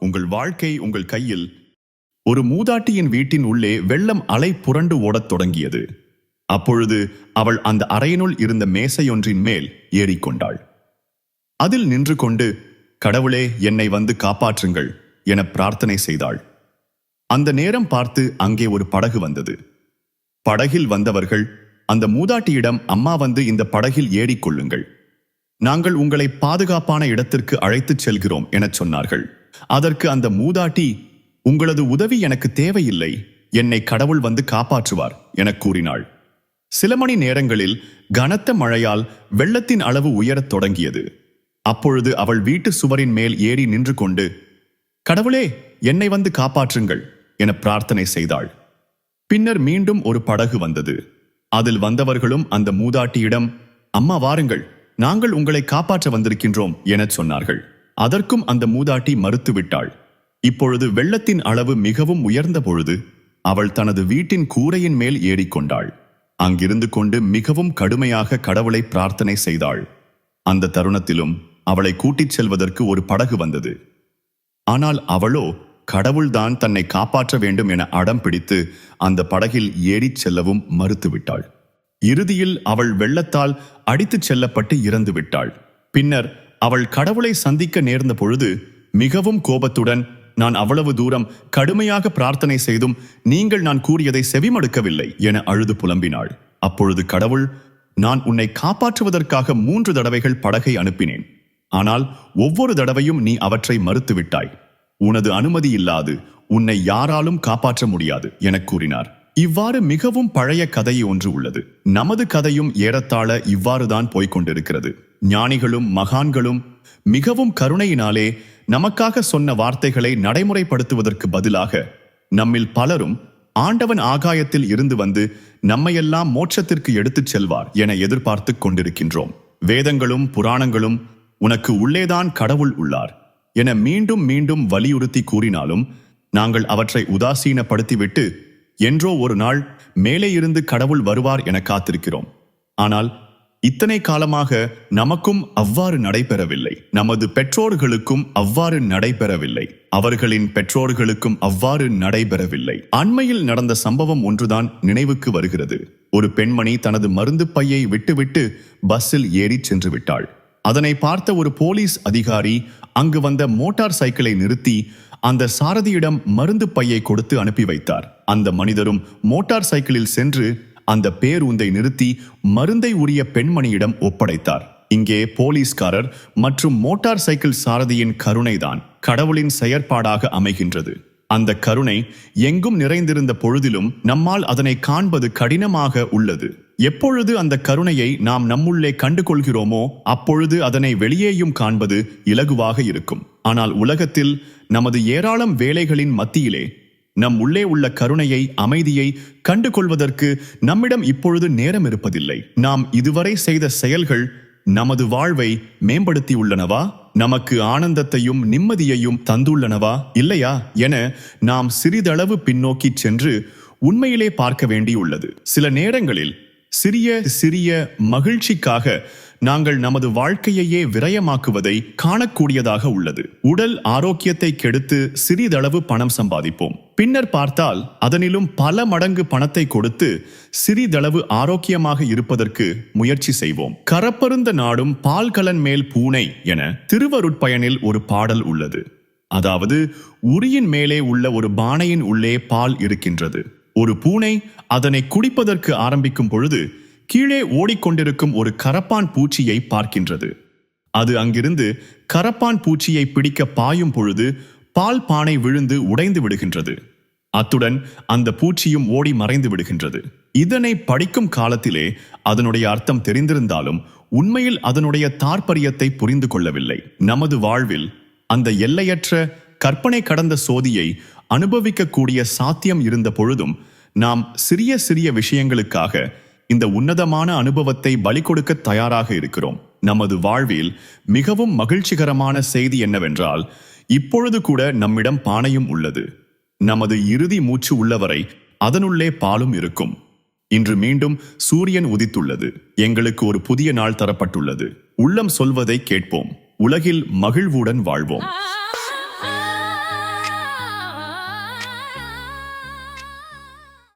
உங்கள் வாழ்க்கை உங்கள் கையில் ஒரு மூதாட்டியின் வீட்டின் உள்ளே வெள்ளம் அலை புரண்டு ஓடத் தொடங்கியது. அப்பொழுது அவள் அந்த அறையினுள் இருந்த மேசையொன்றின் மேல் ஏறிக்கொண்டாள். அதில் நின்று கொண்டு கடவுளே என்னை வந்து காப்பாற்றுங்கள் என பிரார்த்தனை செய்தாள். அந்த நேரம் பார்த்து அங்கே ஒரு படகு வந்தது. படகில் வந்தவர்கள் அந்த மூதாட்டியிடம் அம்மா வந்து இந்த படகில் ஏறிக்கொள்ளுங்கள். நாங்கள் உங்களை பாதுகாப்பான இடத்திற்கு அழைத்துச் செல்கிறோம் எனச் சொன்னார்கள். அதற்கு அந்த மூதாட்டி உங்களது உதவி எனக்கு தேவையில்லை. என்னை கடவுள் வந்து காப்பாற்றுவார் எனக் கூறினாள். சில மணி நேரங்களில் கனத்த மழையால் வெள்ளத்தின் அளவு உயரத் தொடங்கியது. அப்பொழுது அவள் வீட்டு சுவரின் மேல் ஏறி நின்று கொண்டு கடவுளே என்னை வந்து காப்பாற்றுங்கள் என பிரார்த்தனை செய்தாள். பின்னர் மீண்டும் ஒரு படகு வந்தது. அதில் வந்தவர்களும் அந்த மூதாட்டியிடம் அம்மா வாருங்கள். நாங்கள் உங்களை காப்பாற்ற வந்திருக்கின்றோம் எனச் சொன்னார்கள். அதற்கும் அந்த மூதாட்டி மறுத்துவிட்டாள். இப்பொழுது வெள்ளத்தின் அளவு மிகவும் உயர்ந்த பொழுது அவள் தனது வீட்டின் கூரையின் மேல் ஏறிக்கொண்டாள். அங்கிருந்து கொண்டு மிகவும் கடுமையாக கடவுளை பிரார்த்தனை செய்தாள். அந்த தருணத்திலும் அவளை கூட்டிச் செல்வதற்கு ஒரு படகு வந்தது. ஆனால் அவளோ கடவுள்தான் தன்னை காப்பாற்ற வேண்டும் என அடம் பிடித்து அந்த படகில் ஏறிச் செல்லவும் மறுத்துவிட்டாள். இறுதியில் அவள் வெள்ளத்தால் அடித்துச் செல்லப்பட்டு இறந்து விட்டாள் பின்னர் அவள் கடவுளை சந்திக்க நேர்ந்த பொழுது மிகவும் கோபத்துடன் நான் அவ்வளவு தூரம் கடுமையாக பிரார்த்தனை செய்தும் நீங்கள் நான் கூறியதை செவிமடுக்கவில்லை என அழுது புலம்பினாள். அப்பொழுது கடவுள் நான் உன்னை காப்பாற்றுவதற்காக மூன்று தடவைகள் படகை அனுப்பினேன். ஆனால் ஒவ்வொரு தடவையும் நீ அவற்றை மறுத்துவிட்டாய் உனது அனுமதி இல்லாது உன்னை யாராலும் காப்பாற்ற முடியாது எனக் கூறினார். இவ்வாறு மிகவும் பழைய கதை ஒன்று உள்ளது. நமது கதையும் ஏறத்தாழ இவ்வாறுதான் போய்க் கொண்டிருக்கிறது. ஞானிகளும் மகான்களும் மிகவும் கருணையினாலே நமக்காக சொன்ன வார்த்தைகளை நடைமுறைப்படுத்துவதற்கு பதிலாக நம்மில் பலரும் ஆண்டவன் ஆகாயத்தில் இருந்து வந்து நம்மையெல்லாம் மோட்சத்திற்கு எடுத்துச் செல்வார் என எதிர்பார்த்து கொண்டிருக்கின்றோம். வேதங்களும் புராணங்களும் உனக்கு உள்ளேதான் கடவுள் உள்ளார் என மீண்டும் மீண்டும் வலியுறுத்தி கூறினாலும் நாங்கள் அவற்றை உதாசீனப்படுத்திவிட்டு என்றோ ஒரு நாள் மேலே இருந்து கடவுள் வருவார் என காத்திருக்கிறோம். ஆனால் இத்தனை காலமாக நமக்கும் அவ்வாறு நடைபெறவில்லை. நமது பெற்றோர்களுக்கும் அவ்வாறு நடைபெறவில்லை. அவர்களின் பெற்றோர்களுக்கும் அவ்வாறு நடைபெறவில்லை. அண்மையில் நடந்த சம்பவம் ஒன்றுதான் நினைவுக்கு வருகிறது. ஒரு பெண்மணி தனது மருந்து பையை விட்டுவிட்டு பஸ்ஸில் ஏறி சென்று விட்டாள். அதனை பார்த்த ஒரு போலீஸ் அதிகாரி அங்கு வந்த மோட்டார் சைக்கிளை நிறுத்தி அந்த சாரதியிடம் மருந்து பையை கொடுத்து அனுப்பி வைத்தார். அந்த மனிதரும் மோட்டார் சைக்கிளில் சென்று அந்த பேருந்தை நிறுத்தி மருந்தை உரிய பெண்மணியிடம் ஒப்படைத்தார். இங்கே போலீஸ்காரர் மற்றும் மோட்டார் சைக்கிள் சாரதியின் கருணைதான் கடவுளின் செயற்பாடாக அமைகின்றது. அந்த கருணை எங்கும் நிறைந்திருந்த பொழுதிலும் நம்மால் அதனை காண்பது கடினமாக உள்ளது. எப்பொழுது அந்த கருணையை நாம் நம்முள்ளே கண்டு கொள்கிறோமோ அப்பொழுது அதனை வெளியேயும் காண்பது இலகுவாக இருக்கும். ஆனால் உலகத்தில் நமது ஏராளம் வேலைகளின் மத்தியிலே நம் உள்ளே உள்ள கருணையை அமைதியை கண்டு கொள்வதற்கு நம்மிடம் இப்பொழுது நேரம் இருப்பதில்லை. நாம் இதுவரை செய்த செயல்கள் நமது வாழ்வை மேம்படுத்தியுள்ளனவா நமக்கு ஆனந்தத்தையும் நிம்மதியையும் தந்துள்ளனவா? இல்லையா? என நாம் சிறிதளவு பின்னோக்கிச் சென்று உண்மையிலே பார்க்க வேண்டியுள்ளது. சில நேரங்களில் சிறிய சிறிய மகிழ்ச்சிக்காக நாங்கள் நமது வாழ்க்கையையே விரயமாக்குவதை காணக்கூடியதாக உள்ளது. உடல் ஆரோக்கியத்தை கெடுத்து சிறிதளவு பணம் சம்பாதிப்போம். பின்னர் பார்த்தால் அதனிலும் பல மடங்கு பணத்தை கொடுத்து சிறிதளவு ஆரோக்கியமாக இருப்பதற்கு முயற்சி செய்வோம். கரப்பருந்த நாடும் பால்கலன் மேல் பூனை என திருவருட்பயனில் ஒரு பாடல் உள்ளது. அதாவது உரியின் மேலே உள்ள ஒரு பானையின் உள்ளே பால் இருக்கின்றது. ஒரு பூனை அதனை குடிப்பதற்கு ஆரம்பிக்கும் பொழுது கீழே ஓடிக்கொண்டிருக்கும் ஒரு கரப்பான் பூச்சியை பார்க்கின்றது. அது அங்கிருந்து கரப்பான் பூச்சியை பிடிக்க பாயும் பொழுது பால் பானை விழுந்து உடைந்து விடுகின்றது. அத்துடன் அந்த பூச்சியும் ஓடி மறைந்து விடுகின்றது. இதனை படிக்கும் காலத்திலே அதனுடைய அர்த்தம் தெரிந்திருந்தாலும் உண்மையில் அதனுடைய தாற்பரியத்தை புரிந்து கொள்ளவில்லை. நமது வாழ்வில் அந்த எல்லையற்ற கற்பனை கடந்த சோதியை அனுபவிக்கக்கூடிய சாத்தியம் இருந்த பொழுதும் நாம் சிறிய சிறிய விஷயங்களுக்காக இந்த உன்னதமான அனுபவத்தை பலி கொடுக்க தயாராக இருக்கிறோம். நமது வாழ்வில் மிகவும் மகிழ்ச்சிகரமான செய்தி என்னவென்றால் இப்பொழுது கூட நம்மிடம் பானையும் உள்ளது. நமது இறுதி மூச்சு உள்ளவரை அதனுள்ளே பாலும் இருக்கும். இன்று மீண்டும் சூரியன் உதித்துள்ளது. எங்களுக்கு ஒரு புதிய நாள் தரப்பட்டுள்ளது. உள்ளம் சொல்வதை கேட்போம். உலகில் மகிழ்வுடன் வாழ்வோம்.